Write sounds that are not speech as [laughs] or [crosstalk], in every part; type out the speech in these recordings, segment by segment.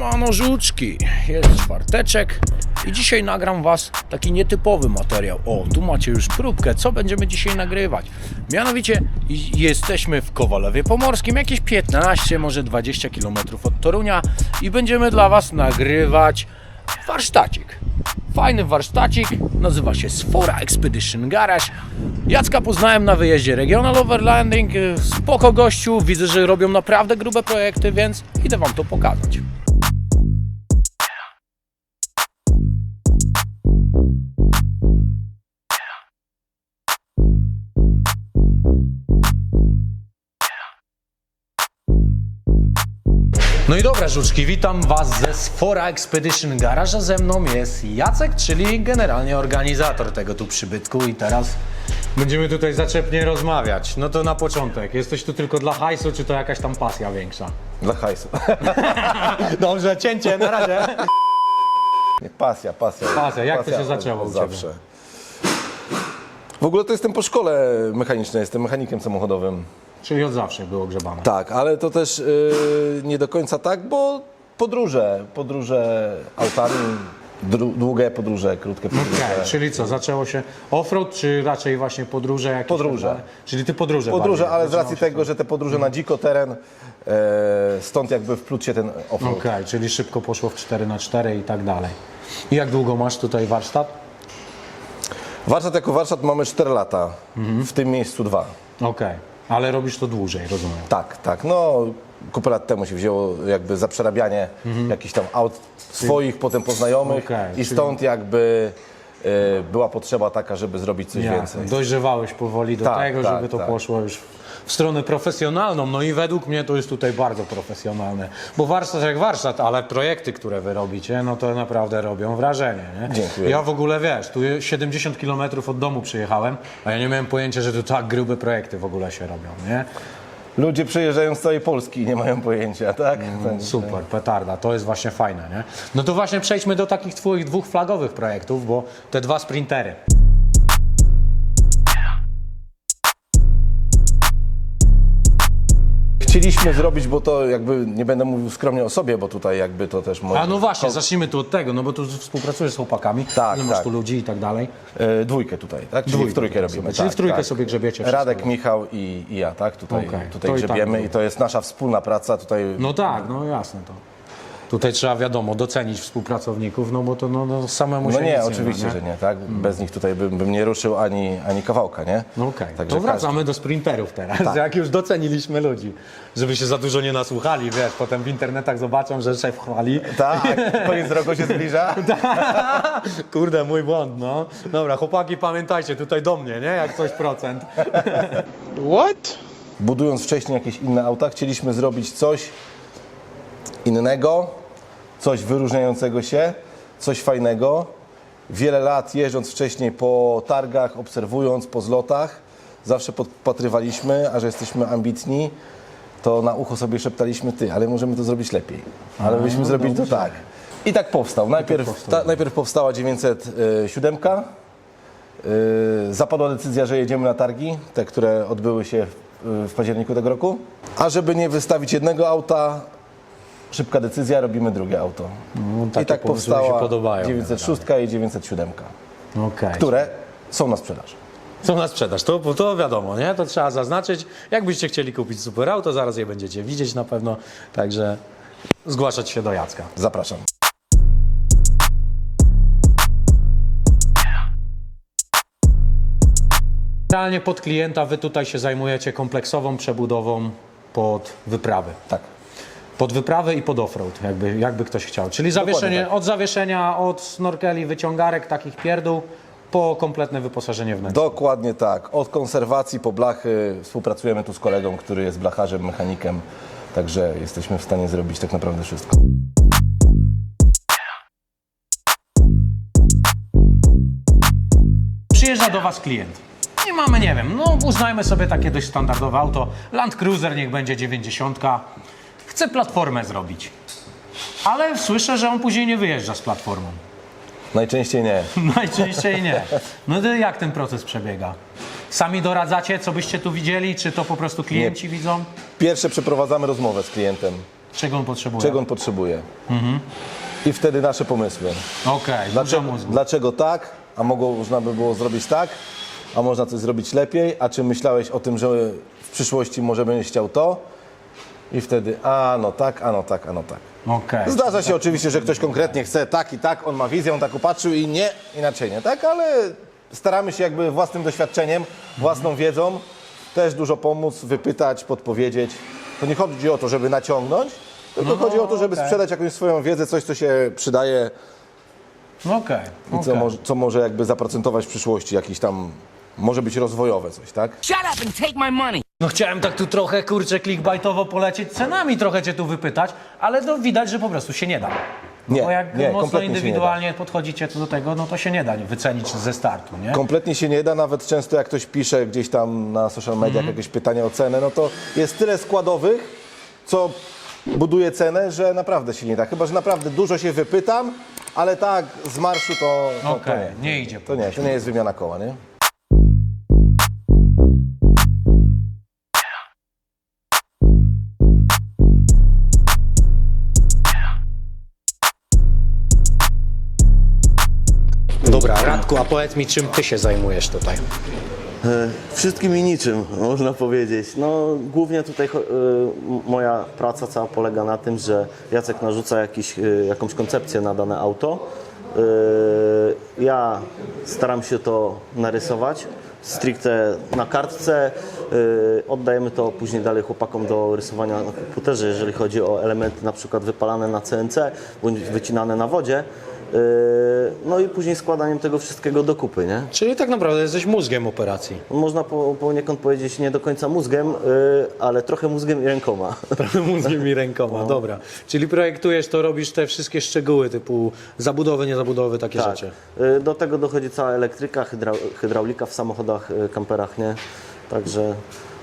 Siemano żuczki, jest czwarteczek i dzisiaj nagram was taki nietypowy materiał. O, tu macie już próbkę, co będziemy dzisiaj nagrywać. Mianowicie jesteśmy w Kowalewie Pomorskim, jakieś 15, może 20 km od Torunia i będziemy dla was nagrywać warsztacik. Fajny warsztacik, nazywa się Sfora Expedition Garage. Jacka poznałem na wyjeździe Regional Overlanding, y, spoko gościu, widzę, że robią naprawdę grube projekty, więc idę wam to pokazać. No i dobra, żuczki, witam Was ze Sfora Expedition Garage, a ze mną jest Jacek, czyli generalnie organizator tego tu przybytku i teraz będziemy tutaj zaczepnie rozmawiać. No to na początek, jesteś tu tylko dla hajsu, czy to jakaś tam pasja większa? Dla hajsu. [laughs] Dobrze, cięcie, na razie. Nie, pasja, pasja. Pasja, jak to się zaczęło u ciebie? Zawsze. W ogóle to jestem po szkole mechanicznej, jestem mechanikiem samochodowym. Czyli od zawsze było grzebane. Tak, ale to też yy, nie do końca tak, bo podróże, podróże autami, dru- długie podróże, krótkie podróże. Okej, czyli co, zaczęło się offroad, czy raczej właśnie podróże jakieś? Podróże. tak dalej? Czyli ty podróże Podróże, bardziej, ale z zaczynało racji się tego, że te podróże na dziko teren, e, stąd jakby wpluć się ten offroad. Okej, czyli szybko poszło w 4 na 4 i tak dalej. I jak długo masz tutaj warsztat? Warsztat jako warsztat mamy 4 lata, w tym miejscu dwa. Okej, ale robisz to dłużej, rozumiem. Tak, tak. No, kupę lat temu się wzięło jakby za przerabianie jakichś tam aut swoich, potem poznajomych Okej, i czyli- stąd jakby e, była potrzeba taka, żeby zrobić coś więcej. Dojrzewałeś powoli do Tak, tego, tak, żeby to tak. poszło już w stronę profesjonalną. No i według mnie to jest tutaj bardzo profesjonalne. Bo warsztat jak warsztat, ale projekty, które wy robicie, no to naprawdę robią wrażenie. Nie? Dziękuję. Ja w ogóle wiesz, tu 70 km od domu przyjechałem, a ja nie miałem pojęcia, że tu tak grube projekty w ogóle się robią. Nie? Ludzie przyjeżdżają z całej Polski i nie mają pojęcia, tak? Także- Super, petarda, to jest właśnie fajne, nie? No to właśnie przejdźmy do takich twoich dwóch flagowych projektów, bo te dwa sprintery. Chcieliśmy zrobić, bo to jakby nie będę mówił skromnie o sobie, bo tutaj jakby to też może. A no właśnie, zacznijmy tu od tego, no bo tu współpracujesz z chłopakami, Tak, nie masz tak. tu ludzi i tak dalej. E, dwójkę tutaj, tak? Czyli Dwójkę w trójkę sobie, robimy. czyli tak, w trójkę tak. sobie grzebiecie wszystko. Radek, Michał i, i ja, tak? Tutaj, Okej, tutaj to i tak grzebiemy było. i to jest nasza wspólna praca. Tutaj No tak, no jasne to. Tutaj trzeba wiadomo docenić współpracowników, no bo to no, no samemu No się nie, nic oczywiście, nie ma, że nie, tak? Bez nich tutaj bym, bym nie ruszył ani, ani kawałka, nie? No okej, Także to wracamy do sprinterów teraz, Tak. jak już doceniliśmy ludzi, żeby się za dużo nie nasłuchali, wiesz, potem w internetach zobaczą, że szef chwali. Tak, koniec roku się zbliża. [laughs] Kurde, mój błąd, no. Dobra, chłopaki, pamiętajcie, tutaj do mnie, nie? Jak coś procent. [laughs] Budując wcześniej jakieś inne auta, chcieliśmy zrobić coś innego, coś wyróżniającego się, coś fajnego. Wiele lat jeżdżąc wcześniej po targach, obserwując po zlotach, zawsze podpatrywaliśmy, a że jesteśmy ambitni, to na ucho sobie szeptaliśmy ty, ale możemy to zrobić lepiej. Ale byśmy zrobili to tak. I tak powstał. Najpierw, powstał. ta, najpierw powstała 907. Yy, Zapadła decyzja, że jedziemy na targi, te, które odbyły się w, w październiku tego roku. A żeby nie wystawić jednego auta, szybka decyzja, robimy drugie auto. takie I tak pomysły mi się powstała podobają, 906 i 907, Okej. które są na sprzedaż. Są na sprzedaż, to, to wiadomo, nie? To trzeba zaznaczyć. Jakbyście chcieli kupić super auto, zaraz je będziecie widzieć na pewno, także zgłaszać się do Jacka. Zapraszam. Realnie pod klienta wy tutaj się zajmujecie kompleksową przebudową pod wyprawy. Tak. Pod wyprawę i pod offroad, jakby, jakby ktoś chciał. Czyli zawieszenie, tak. od zawieszenia, od snorkeli, wyciągarek, takich pierdół, po kompletne wyposażenie wnętrza. Dokładnie tak. Od konserwacji po blachy współpracujemy tu z kolegą, który jest blacharzem, mechanikiem. Także jesteśmy w stanie zrobić tak naprawdę wszystko. Przyjeżdża do Was klient. I mamy, nie wiem, no uznajmy sobie takie dość standardowe auto. Land Cruiser niech będzie 90. Chce platformę zrobić. Ale słyszę, że on później nie wyjeżdża z platformą. Najczęściej nie. [laughs] Najczęściej nie. No to jak ten proces przebiega? Sami doradzacie, co byście tu widzieli, czy to po prostu klienci widzą? Pierwsze przeprowadzamy rozmowę z klientem. Czego on potrzebuje? czego on potrzebuje. I wtedy nasze pomysły. Okej, dużo Dlaczego, mózgu. dlaczego tak, a mogło, można by było zrobić tak, a można coś zrobić lepiej, a czy myślałeś o tym, że w przyszłości może będziesz chciał to? I wtedy, a no tak, a no tak, a no tak. Okej. Zdarza się oczywiście, że ktoś konkretnie chce tak i tak, on ma wizję, on tak upatrzył i nie, inaczej nie, tak? Ale staramy się jakby własnym doświadczeniem, własną wiedzą też dużo pomóc, wypytać, podpowiedzieć. To nie chodzi o to, żeby naciągnąć, tylko chodzi o to, żeby okej. sprzedać jakąś swoją wiedzę, coś, co się przydaje No Okej. i co, okej. może, co może jakby zaprocentować w przyszłości, jakiś tam, może być rozwojowe coś, tak? Shut up and take my money. No chciałem tak tu trochę, kurczę, clickbaitowo polecieć cenami, trochę cię tu wypytać, ale to widać, że po prostu się nie da. No Nie, bo jak nie, mocno kompletnie się indywidualnie podchodzicie do tego, no to się nie da wycenić ze startu, nie? Kompletnie się nie da, nawet często jak ktoś pisze gdzieś tam na social mediach jakieś pytania o cenę, no to jest tyle składowych, co buduje cenę, że naprawdę się nie da. Chyba, że naprawdę dużo się wypytam, ale tak z marszu to, to, to Okej, nie. nie idzie. To nie, to nie jest wymiana koła, nie? A powiedz mi, czym ty się zajmujesz tutaj? Wszystkim i niczym, [laughs] można powiedzieć. No, głównie tutaj y, moja praca cała polega na tym, że Jacek narzuca jakiś, y, jakąś koncepcję na dane auto. Y, Ja staram się to narysować stricte na kartce. Y, Oddajemy to później dalej chłopakom do rysowania na komputerze, jeżeli chodzi o elementy na przykład wypalane na CNC bądź wycinane na wodzie. Y, No i później składaniem tego wszystkiego do kupy, nie? Czyli tak naprawdę jesteś mózgiem operacji. Można po, poniekąd powiedzieć nie do końca mózgiem, y, ale trochę mózgiem i rękoma. [laughs] Prawda, mózgiem i rękoma, dobra. Czyli projektujesz to, robisz te wszystkie szczegóły typu zabudowy, niezabudowy, takie Tak. rzeczy. Y, Do tego dochodzi cała elektryka, hydra, hydraulika w samochodach, kamperach, nie? Także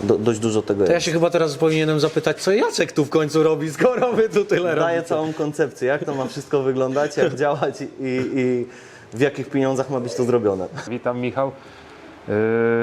do, dość dużo tego To ja jest. się chyba teraz powinienem zapytać, co Jacek tu w końcu robi, skoro wy tu tyle Daję robicie. całą koncepcję, jak to ma wszystko wyglądać, jak [laughs] działać i, i w jakich pieniądzach ma być to zrobione. Witam Michał. Yy,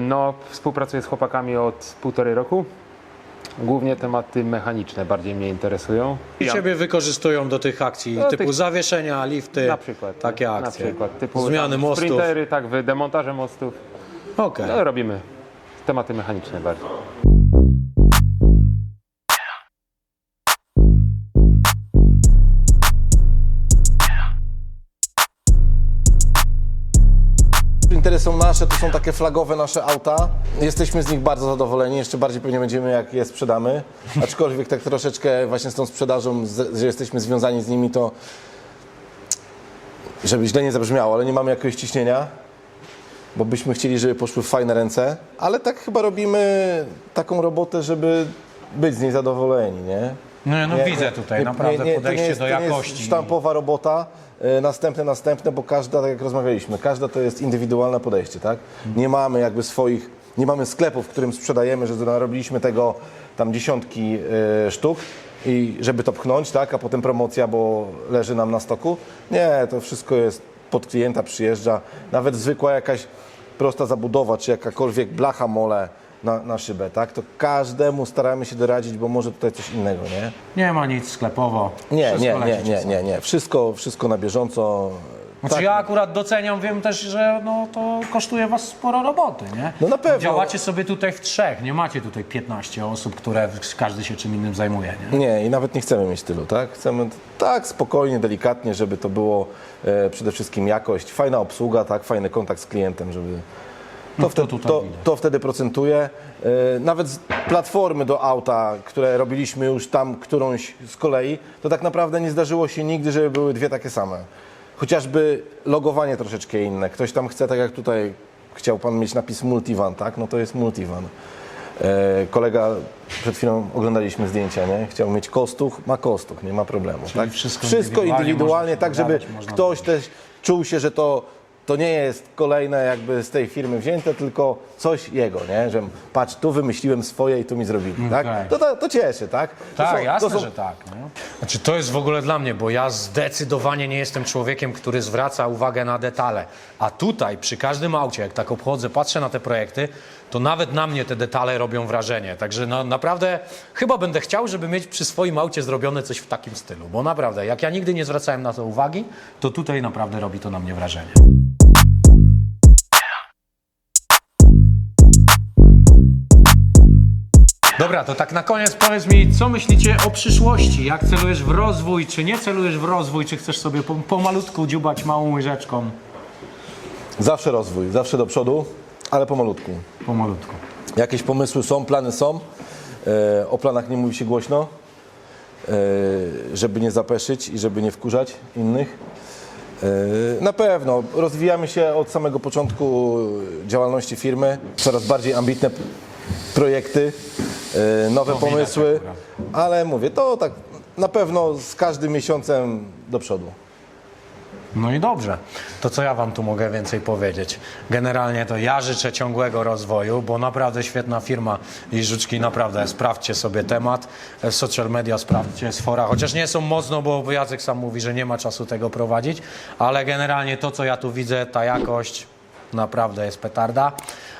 No, współpracuję z chłopakami od półtorej roku. Głównie tematy mechaniczne bardziej mnie interesują. I ciebie wykorzystują do tych akcji No, typu tych- zawieszenia, lifty, Na przykład. takie Na akcje. przykład. Typu Zmiany mostów. Sprintery, tak, demontaże mostów. Okej. No, robimy tematy mechaniczne bardziej. Są nasze, to są takie flagowe nasze auta. Jesteśmy z nich bardzo zadowoleni, jeszcze bardziej pewnie będziemy jak je sprzedamy. Aczkolwiek tak troszeczkę właśnie z tą sprzedażą, że jesteśmy związani z nimi, to żeby źle nie zabrzmiało, ale nie mamy jakiegoś ciśnienia, bo byśmy chcieli, żeby poszły w fajne ręce, ale tak chyba robimy taką robotę, żeby być z niej zadowoleni, nie? No, no widzę tutaj naprawdę to nie podejście jest, do to nie jakości. jest sztampowa robota, e, następne, następne, bo każda, tak jak rozmawialiśmy, każda to jest indywidualne podejście, tak? Nie mamy jakby swoich, nie mamy sklepów, w którym sprzedajemy, że narobiliśmy tego tam dziesiątki e, sztuk i żeby to pchnąć, tak? A potem promocja, bo leży nam na stoku. Nie, to wszystko jest pod klienta, przyjeżdża. Nawet zwykła jakaś prosta zabudowa, czy jakakolwiek blacha mole na, na szybę, tak? To każdemu staramy się doradzić, bo może tutaj coś innego, nie? Nie ma nic sklepowo. Nie, Wszystko nie, nie, lecicie nie, sobie. nie, nie. Wszystko, wszystko na bieżąco. Znaczy Tak. ja akurat doceniam, wiem też, że no, to kosztuje was sporo roboty, nie? No na pewno. Działacie sobie tutaj w trzech, nie macie tutaj 15 osób, które każdy się czym innym zajmuje, nie? Nie, i nawet nie chcemy mieć tylu, tak? Chcemy tak spokojnie, delikatnie, żeby to było e, przede wszystkim jakość, fajna obsługa, tak? Fajny kontakt z klientem, żeby. To, No to wtedy, to, widać. to wtedy procentuje. E, Nawet z platformy do auta, które robiliśmy już tam którąś z kolei, to tak naprawdę nie zdarzyło się nigdy, żeby były dwie takie same. Chociażby logowanie troszeczkę inne. Ktoś tam chce, tak jak tutaj chciał pan mieć napis multivan, tak? No to jest multivan. E, kolega, przed chwilą oglądaliśmy zdjęcia, nie? Chciał mieć kostuch, ma kostuch, nie ma problemu. tak? wszystko wszystko indywidualnie indywidualnie, tak żeby ktoś też czuł się, że to, to nie jest kolejne jakby z tej firmy wzięte, tylko coś jego, nie? Że patrz, tu wymyśliłem swoje i tu mi zrobili, tak? Okej. To, to, to cieszy, tak? To Tak, są- jasne, to są- że tak. No. Znaczy to jest w ogóle dla mnie, bo ja zdecydowanie nie jestem człowiekiem, który zwraca uwagę na detale. A tutaj przy każdym aucie, jak tak obchodzę, patrzę na te projekty, to nawet na mnie te detale robią wrażenie. Także no, naprawdę chyba będę chciał, żeby mieć przy swoim aucie zrobione coś w takim stylu. Bo naprawdę, jak ja nigdy nie zwracałem na to uwagi, to tutaj naprawdę robi to na mnie wrażenie. Dobra, to tak na koniec powiedz mi, co myślicie o przyszłości? Jak celujesz w rozwój, czy nie celujesz w rozwój, czy chcesz sobie po- pomalutku dziubać małą łyżeczką? Zawsze rozwój, zawsze do przodu, ale pomalutku. Pomalutku. Jakieś pomysły są, plany są. E, o planach nie mówi się głośno, e, żeby nie zapeszyć i żeby nie wkurzać innych. E, na pewno rozwijamy się od samego początku działalności firmy. Coraz bardziej ambitne p- projekty, nowe widać pomysły, akurat. ale mówię, to tak na pewno z każdym miesiącem do przodu. No i dobrze. To co ja wam tu mogę więcej powiedzieć? Generalnie to ja życzę ciągłego rozwoju, bo naprawdę świetna firma i Żuczki, naprawdę sprawdźcie sobie temat. E, Social media sprawdźcie, z fora, chociaż nie są mocno, bo Jacek sam mówi, że nie ma czasu tego prowadzić, ale generalnie to co ja tu widzę, ta jakość naprawdę jest petarda.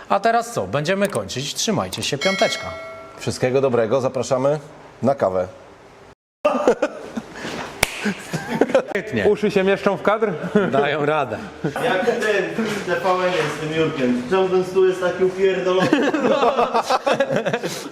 A teraz co? Będziemy kończyć. Trzymajcie się, piąteczka. Wszystkiego dobrego, zapraszamy na kawę. Świetnie. Uszy się mieszczą w kadr? Dają radę. Jak ten TVN z tym Jurkiem. Czemu ten stół jest taki upierdolony? [laughs]